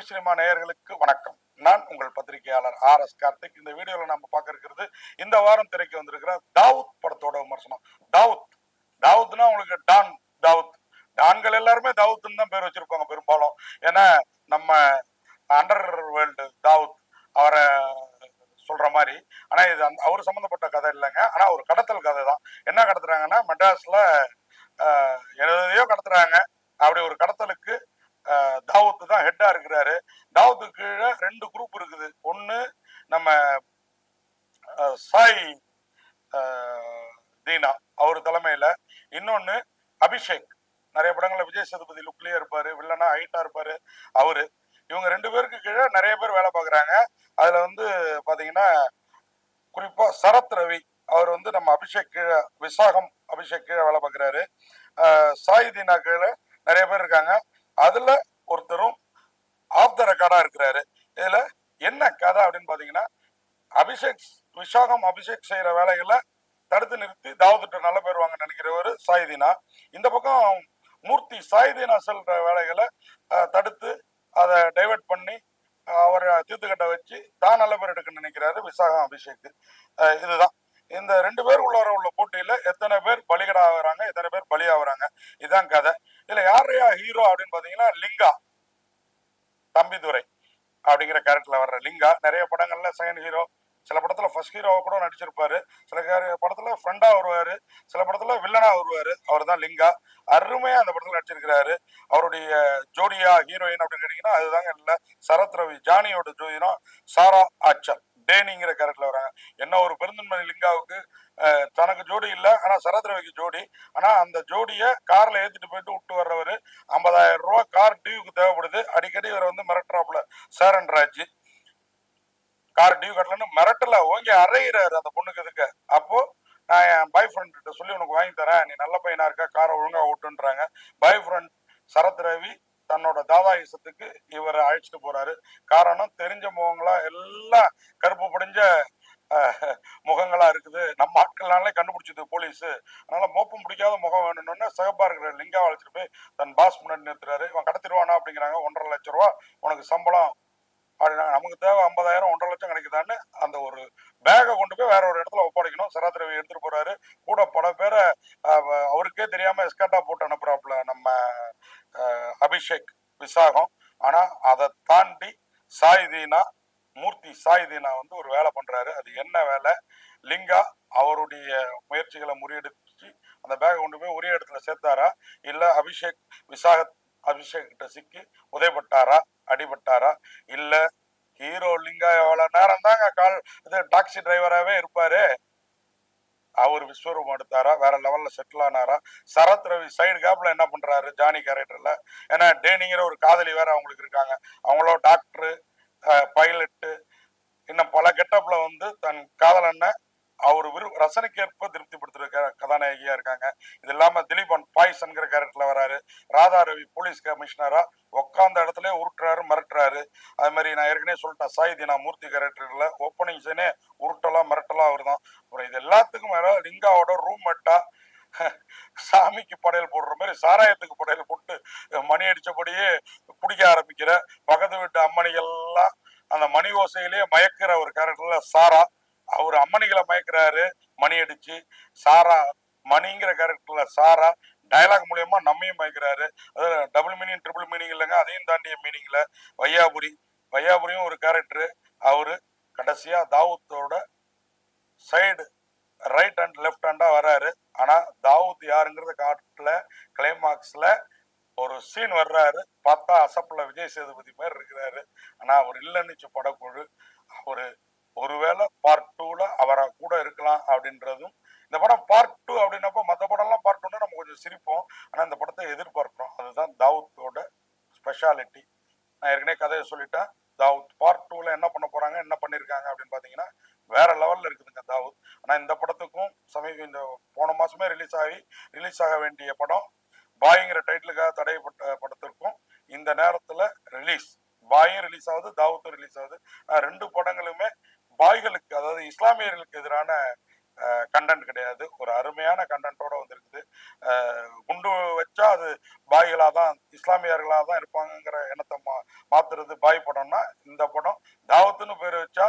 Tamil cinema நேயர்களுக்கு வணக்கம். நான் உங்கள் பத்திரிகையாளர் ஆர் எஸ் கார்த்திக். இந்த வீடியோல நம்ம பார்க்க இருக்கிறது இந்த வாரம் திரைக்கு வந்திருக்கிற தாவூத் படத்தோட விமர்சனம். தாவூத். தாவூத்னா உங்களுக்கு டான் தாவூத். டான்கள் எல்லாருமே தாவூத்னு தான் பேர் வச்சிருப்பாங்க பெரும்பாலும். ஏன்னா நம்ம அண்டர் வேர்ல்டு தாவூத் அவரை சொல்ற மாதிரி. ஆனா இது அந்த அவர் சம்பந்தப்பட்ட கதை இல்லைங்க. ஆனா ஒரு கடத்தல் கதை தான். என்ன கடத்துறாங்கன்னா மெட்ராஸ்ல எதையோ கடத்துறாங்க. அப்படி ஒரு கடத்தலுக்கு ஆஹ், தாவூத் தான் ஹெட்டா இருக்கிறாரு. தாவூத்துக்கு கீழே ரெண்டு குரூப் இருக்குது. ஒன்னு நம்ம சாய் தீனா அவர் தலைமையில. இன்னொன்னு அபிஷேக். நிறைய படங்கள்ல விஜய் சேதுபதி லுக்லயே இருப்பாரு. வில்லனா ஹைட்டா இருப்பாரு. அவரு. இவங்க ரெண்டு பேருக்கு கீழே நிறைய பேர் வேலை பார்க்குறாங்க. அதுல வந்து பாத்தீங்கன்னா குறிப்பா சரத் ரவி அவர் வந்து நம்ம அபிஷேக் கீழே விசாகம் அபிஷேக் கீழே வேலை பார்க்குறாரு. சாய் தீனா கீழே நிறைய பேர் இருக்காங்க. அதுல ஒருத்தரும் ஆஃப் த ரெக்கார்டா இருக்கிறாரு. இதுல என்ன கதை அப்படின்னு பாத்தீங்கன்னா அபிஷேக் விசாகம் அபிஷேக் செய்யற வேலைகளை தடுத்து நிறுத்தி தாவத்துட்டு நல்ல பேர் வாங்க நினைக்கிறவர் சாயுதீனா. இந்த பக்கம் மூர்த்தி சாயுதீனா செல்ற வேலைகளை தடுத்து அதை டைவர்ட் பண்ணி அவரை தீர்த்துக்கட்ட வச்சு தான் நல்ல பேர் எடுக்க நினைக்கிறாரு விசாகம் அபிஷேக். இதுதான். இந்த ரெண்டு பேர் உள்ளவர உள்ள போட்டியில எத்தனை பேர் பலிகடாகிறாங்க எத்தனை பேர் பலியாகிறாங்க? ஆகுறாங்க இதுதான் கதை. இதுல யாரையா ஹீரோ அப்படின்னு பாத்தீங்கன்னா லிங்கா. தம்பிதுரை அப்படிங்கிற கேரக்டர்ல வர்ற லிங்கா. நிறைய படங்கள்ல செகண்ட் ஹீரோ சில படத்துல ஃபர்ஸ்ட் ஹீரோவை கூட நடிச்சிருப்பாரு. சில படத்துல ஃப்ரெண்டா வருவாரு. சில படத்துல வில்லனா வருவாரு. அவர் தான் லிங்கா. அருமையா அந்த படத்துல நடிச்சிருக்கிறாரு. அவருடைய ஜோடியா ஹீரோயின் அப்படின்னு கேட்டீங்கன்னா அதுதாங்க இல்ல சரத் ரவி ஜானியோட ஜோதினா சாரா ஆச்சல். டேனிங்கிற கேரக்டர்ல வராங்க. என்ன ஒரு பெருந்தன்மணி லிங்காவுக்கு தனக்கு ஜோடி இல்லை ஆனால் சரத் ரவிக்கு ஜோடி. ஆனால் அந்த ஜோடியை காரில் ஏற்றிட்டு போயிட்டு விட்டு வர்றவர் ஐம்பதாயிரம் ரூபா கார் டியூக்கு தேவைப்படுது. அடிக்கடி இவர் வந்து மிரட்டுறாப்புல. சேரன் ராஜ். கார் டியூ கட்டலன்னு மிரட்டல. ஓங்கி அறையிறாரு அந்த பொண்ணுக்கு இதுக்கு அப்போ நான் என் பாய் ஃப்ரெண்ட் கிட்ட சொல்லி உனக்கு வாங்கி தரேன். நீ நல்ல பையனா இருக்க காரை ஒழுங்கா ஓட்டுன்றாங்க. பாய் ஃப்ரெண்ட் சரத் ரவி தன்னோட தாதாயுசத்துக்கு இவரை அழைச்சிட்டு போறாரு. காரணம் தெரிஞ்ச முகங்களா எல்லாம் கருப்பு படிஞ்ச முகங்களா இருக்குது. நம்ம ஆட்கள்னாலே கண்டுபிடிச்சது போலீஸ். அதனால மோப்பம் பிடிக்காத முகம் வேணும்னு சிகப்பா இருக்கிற லிங்கா அழைச்சிட்டு போய் தன் பாஸ் முன்னாடி நிறுத்துறாரு. இவன் கடத்திடுவானா அப்படிங்கிறாங்க ஒன்றரை லட்சம் ரூபா உனக்கு சம்பளம். அப்படின்னாங்க நமக்கு தேவை ஐம்பதாயிரம் ஒன்றரை லட்சம் கிடைக்குதான்னு அந்த ஒரு பேகை கொண்டு போய் வேற ஒரு இடத்துல ஒப்படைக்கணும். சராத்திரவி எடுத்துட்டு போறாரு. கூட பல பேரை அவருக்கே தெரியாம எஸ்கர்ட்டா போட்டு அனுப்புறாப்புல நம்ம அபிஷேக் விசாகம். ஆனா அதை தாண்டி சாய்தீனா மூர்த்தி சாய்தீனா வந்து ஒரு வேலை பண்றாரு. அது என்ன வேலை? லிங்கா அவருடைய முயற்சிகளை முறியடிச்சு அந்த பேக்கை கொண்டு போய் ஒரே இடத்துல சேர்த்தாரா? இல்ல அபிஷேக் விசாக அபிஷேக் கிட்ட சிக்கி உதைப்பட்டாரா? அடிபட்டாரா? இல்ல ஹீரோ லிங்கா எவ்வளவு நேரம் தாங்க கால் இது டாக்ஸி டிரைவராகவே இருப்பாரு. அவர் விஸ்வரூபம் எடுத்தாரா? வேற லெவல்ல செட்டில் ஆனாரா? சரத் ரவி சைடு கேப்ல என்ன பண்றாரு? ஜானி கேரக்டர்ல ஏன்னா டேனிங்கிற ஒரு காதலி வேற அவங்களுக்கு இருக்காங்க. அவங்களோ டாக்டரு பைலட்டு இன்னும் பல கெட்டப்ல வந்து தன் காதலனை அவர் விரு ரசனைக்கேற்ப திருப்தி க- கதாநாயகியா இருக்காங்க. இது இல்லாம திலீபன் பாய்சன்கிற கேரக்டர்ல வராரு. ராதா ரவி போலீஸ் கமிஷனரா உட்காந்த இடத்துல உருட்டுறாரு மிரட்டுறாரு. அது மாதிரி நான் ஏற்கனவே சொல்லிட்டேன். சாய் தினா மூர்த்தி கேரக்டர்ல ஓப்பனிங் சீனே உரு மிரட்டலா அவர் தான் அப்புறம் இது எல்லாத்துக்கும் மேல லிங்காவோட ரூம் மெட்டா சாமிக்கு படையல் போடுற மாதிரி சாராயத்துக்கு படையல் போட்டு மணி அடிச்சபடியே பிடிக்க ஆரம்பிக்கிற பக்கத்து வீட்டு அம்மணிகள்லாம் அந்த மணி ஓசையிலேயே மயக்கிற ஒரு கேரக்டர்ல சாரா. அவர் அம்மணிகளை மயக்கிறாரு மணி அடிச்சு. சாரா மணிங்கிற கேரக்டர்ல சாரா டயலாக் மூலியமா நம்மையும் மயக்கிறாரு. அது டபுள் மீனிங் ட்ரிபிள் மீனிங் இல்லைங்க அதையும் தாண்டிய மீனிங்ல வையாபுரி. வையாபுரியும் ஒரு கேரக்டர் அவரு கடைசியா தாவூத்தோட சைடு ரைட் அண்ட் லெஃப்ட் ஹேண்டா வர்றாரு. ஆனா தாவூத் யாருங்கிறத காட்டில். கிளைமாக்ஸ்ல ஒரு சீன் வர்றாரு. பார்த்தா அசப்புல விஜய் சேதுபதி மாதிரி இருக்கிறாரு. ஆனா அவர் இல்லைன்னு படக்குழு. அவரு ஒருவேளை பார்ட் டூல அவரை கூட இருக்கலாம் அப்படின்றதும் இந்த படம் பார்ட் டூ அப்படின்னப்போ மற்ற படம்லாம் பார்ட் டூன்னா நம்ம கொஞ்சம் சிரிப்போம். ஆனா இந்த படத்தை எதிர்பார்க்கிறோம். அதுதான் தாவூத்தோட ஸ்பெஷாலிட்டி நான் ஏற்கனவே கதையை சொல்லிட்டேன். தாவூத் பார்ட் டூல என்ன பண்ண போறாங்க என்ன பண்ணிருக்காங்க அப்படின்னு பாத்தீங்கன்னா வேற லெவல்ல இருக்குதுங்க தாவூத் ஆனா இந்த படத்துக்கும் சமீப இந்த போன மாசமே ரிலீஸ் ஆகி ரிலீஸ் ஆக வேண்டிய படம் பாய்ங்கிற டைட்டிலுக்காக தடைப்பட்ட படத்திற்கும் இந்த நேரத்துல ரிலீஸ் பாயும் ரிலீஸ் ஆகுது தாவூத்தும் ரிலீஸ் ஆகுது. ரெண்டு படங்களுமே பாய்களுக்கு அதாவது இஸ்லாமியர்களுக்கு எதிரான கண்டென்ட் கிடையாது. ஒரு அருமையான கண்டென்ட்டோட வந்திருக்குது. குண்டு வச்சா அது பாய்களாக தான் இஸ்லாமியர்களாக தான் இருப்பாங்கங்கிற எண்ணத்தை மா மாத்துறது பாய் படம்னா இந்த படம் தாவத்துன்னு பேர் வச்சா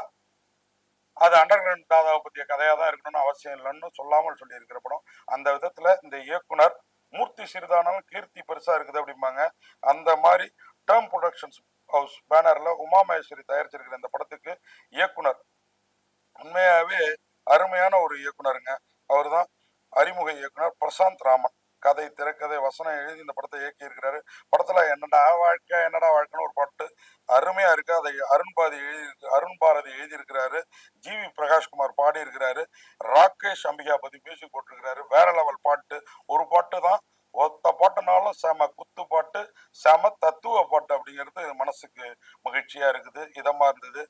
அண்டர் கிரவுண்ட் தாதாவை பற்றிய கதையாக தான் இருக்கணும்னு அவசியம் இல்லைன்னு சொல்லாமல் சொல்லியிருக்கிற படம். அந்த விதத்தில் இந்த இயக்குனர் மூர்த்தி சிறிதானாலும் கீர்த்தி பெருசாக இருக்குது அப்படிம்பாங்க. அந்த மாதிரி டேர்ம் ப்ரொடக்ஷன்ஸ் ஹவுஸ் பேனரில் உமா மகேஸ்வரி தயாரிச்சிருக்கிற இந்த படத்துக்கு இயக்குனர் உண்மையாகவே அருமையான ஒரு இயக்குனருங்க. அவர் தான் அறிமுக இயக்குனர் பிரசாந்த் ராமன். கதை திரைக்கதை வசனம் எழுதி இந்த படத்தை இயக்கி இருக்கிறாரு படத்துல என்னடா வாழ்க்கை என்னடா வாழ்க்கைன்னு ஒரு பாட்டு அருமையா இருக்கு. அதை அருண் பாரதி எழுதி அருண் பாரதி எழுதியிருக்கிறாரு. ஜிவி பிரகாஷ்குமார் பாடியிருக்கிறாரு. ராகேஷ் அம்பிகா அம்பிகாபதி மியூசிக் போட்டிருக்கிறாரு. வேற லெவல் பாட்டு. ஒரு பாட்டு தான் ஒத்த பாட்டு. பாட்டுனாலும் செம குத்து பாட்டு செம தத்துவ பாட்டு அப்படிங்கிறது மனசுக்கு மகிழ்ச்சியா இருக்குது இதமா இருந்தது.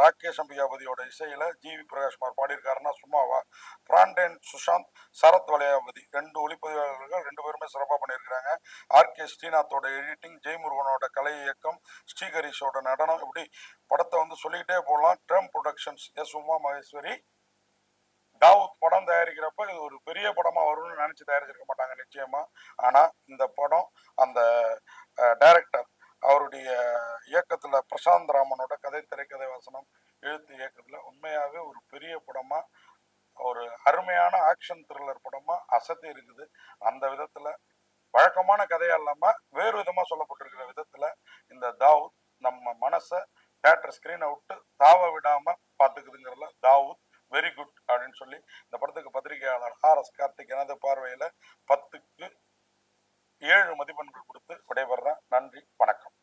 ராகேஷ் அம்பிகாபதியோட இசையில ஜிவி பிரகாஷ்குமார் பாடியிருக்காருன்னா சும்மாவா? பிராண்டேன் சுஷாந்த் சரத் வளையாபதி. ரெண்டு ஒளிப்பதிவாளர்கள் ரெண்டு பேருமே சிறப்பாக பண்ணியிருக்கிறாங்க. ஆர்கே ஸ்ரீநாத்தோட எடிட்டிங் ஜெய்முருகனோட கலை இயக்கம் ஸ்ரீகரிஷோட நடனம் இப்படி படத்தை வந்து சொல்லிக்கிட்டே போகலாம். Drum productions S Uma Maheswari Dawood படம் தயாரிக்கிறப்ப இது ஒரு பெரிய படமா வரும்னு நினைச்சு தயாரிச்சிருக்க மாட்டாங்க நிச்சயமா. ஆனா இந்த படம் அந்த டைரக்டர் அவருடைய இயக்கத்துல பிரசாந்த் ராமனோட கதை திரைக்கதை வசனம் எழுத்து இயக்கத்துல உண்மையாவே ஒரு பெரிய படமா ஒரு அருமையான ஆக்ஷன் த்ரில்லர் படமா அசத்தி இருக்குது. அந்த விதத்துல வழக்கமான கதையா இல்லாம வேறு விதமா சொல்லப்பட்டிருக்கிற விதத்துல இந்த தாவூத் நம்ம மனசை தேட்டர் ஸ்கிரீனை விட்டு தாவ விடாம பாத்துக்குதுங்கிறதுல தாவூத் வெரி குட் அப்படின்னு சொல்லி இந்த படத்துக்கு பத்திரிகையாளர் ஆர் எஸ் கார்த்திக் எனது பார்வையில் பத்துக்கு ஏழு மதிப்பெண்கள் கொடுத்து விடைபெறேன் நன்றி வணக்கம்.